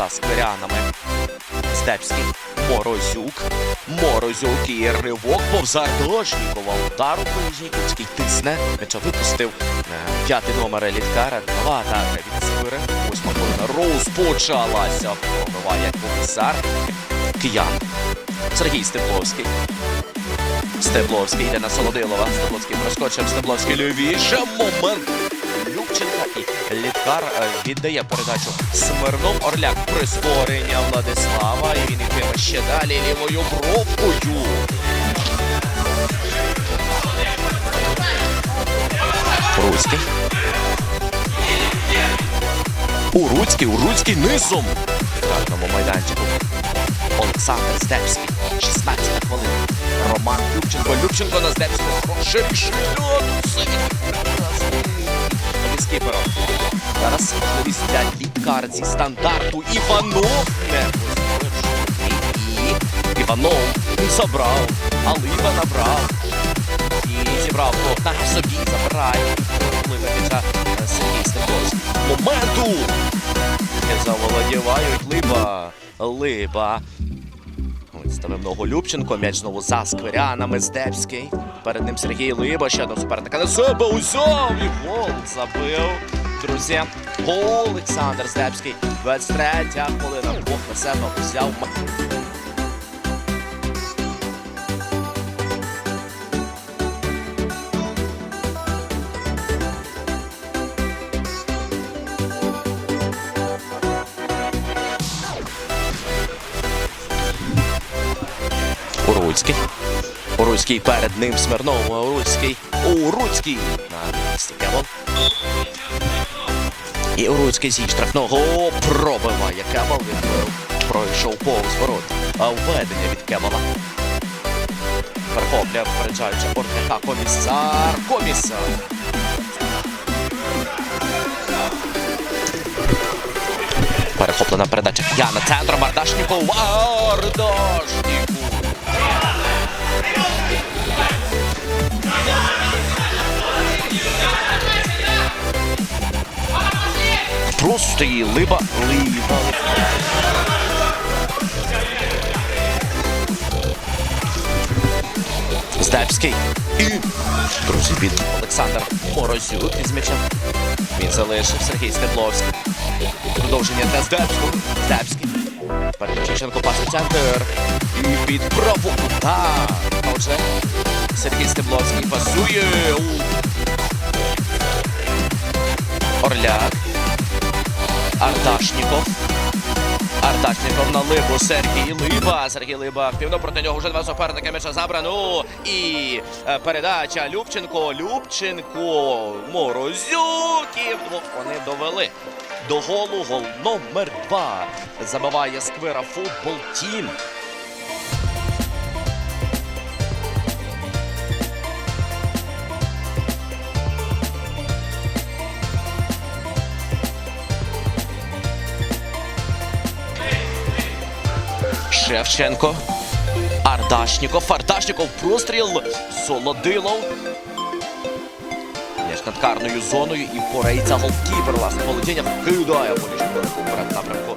за скверянами. Степський. Морозюк. Морозюк і ривок повзар Дошнікова. Удар у ближній тисне. М'яча випустив. Е, П'ятий номер Еліткара. Нова атака від Сквири. Восьма хвилина розпочалася. Пробиває комісар. Киян. Сергій Стебловський. Стебловський йде на Солодилова. Стебловський проскочив. Стебловський лівіше. Момент. Любченка і Літкар е, віддає передачу Смирнов. Орляк прискорення Владислава. І він йтиме ще далі лівою бровкою. Руцький. Уруцький, Уруцький низом. В майданчику. Олександр Здебський. 16 хвилин. Роман Любченко. Любченко на Здебського. Хороше рішення. Це для Літкар зі стандарту. Іванов. Не І Іванов забрав. Алиба набрав. І зібрав Богдан собі забирає. Либа після Сергій Степновський. Моменту! Заволодівають Либа. Либа. Ставив ногу Любченко, м'яч знову за скверянами Здебський. Перед ним Сергій Либа, ще один суперника на себе узяв і гол забив. Друзі, Олександр Здебський. 23 хвилина. Бог на себе узяв. Уруцький. Уруцький перед ним Смирнов. Уруцький. Уруцький. На місці Кевон. І Уруцький зі штрафного пробиває Кевал. Він пройшов повз ворот. А введення від Кевала. Перехоплює, попереджаючи Бортника. Комісар. Комісар. Перехоплена передача Яна центром Ардашніков. Ардашніков. Її либа, либа. Здебський. І друзі, від Олександр Морозюк із м'ячем. Він залишив Сергій Стебловський. Продовження для Здебського. Здебський. Передачиченко пас у центр. І під праву. А отже, Сергій Стебловський пасує. Орляк. Арташніков. Арташніков на Либу. Сергій Либа. Сергій Либа активно проти нього вже два суперника м'яча забрано. І е, передача Любченко. Любченко. Морозюків. Вони довели. До голу гол номер два. Забиває сквера футбол тім. Шевченко. Ардашніков. Ардашніков. Простріл. Солодилов. Між над карною зоною і порейця голкіпер. Власне володіння кидає полічку напрямку.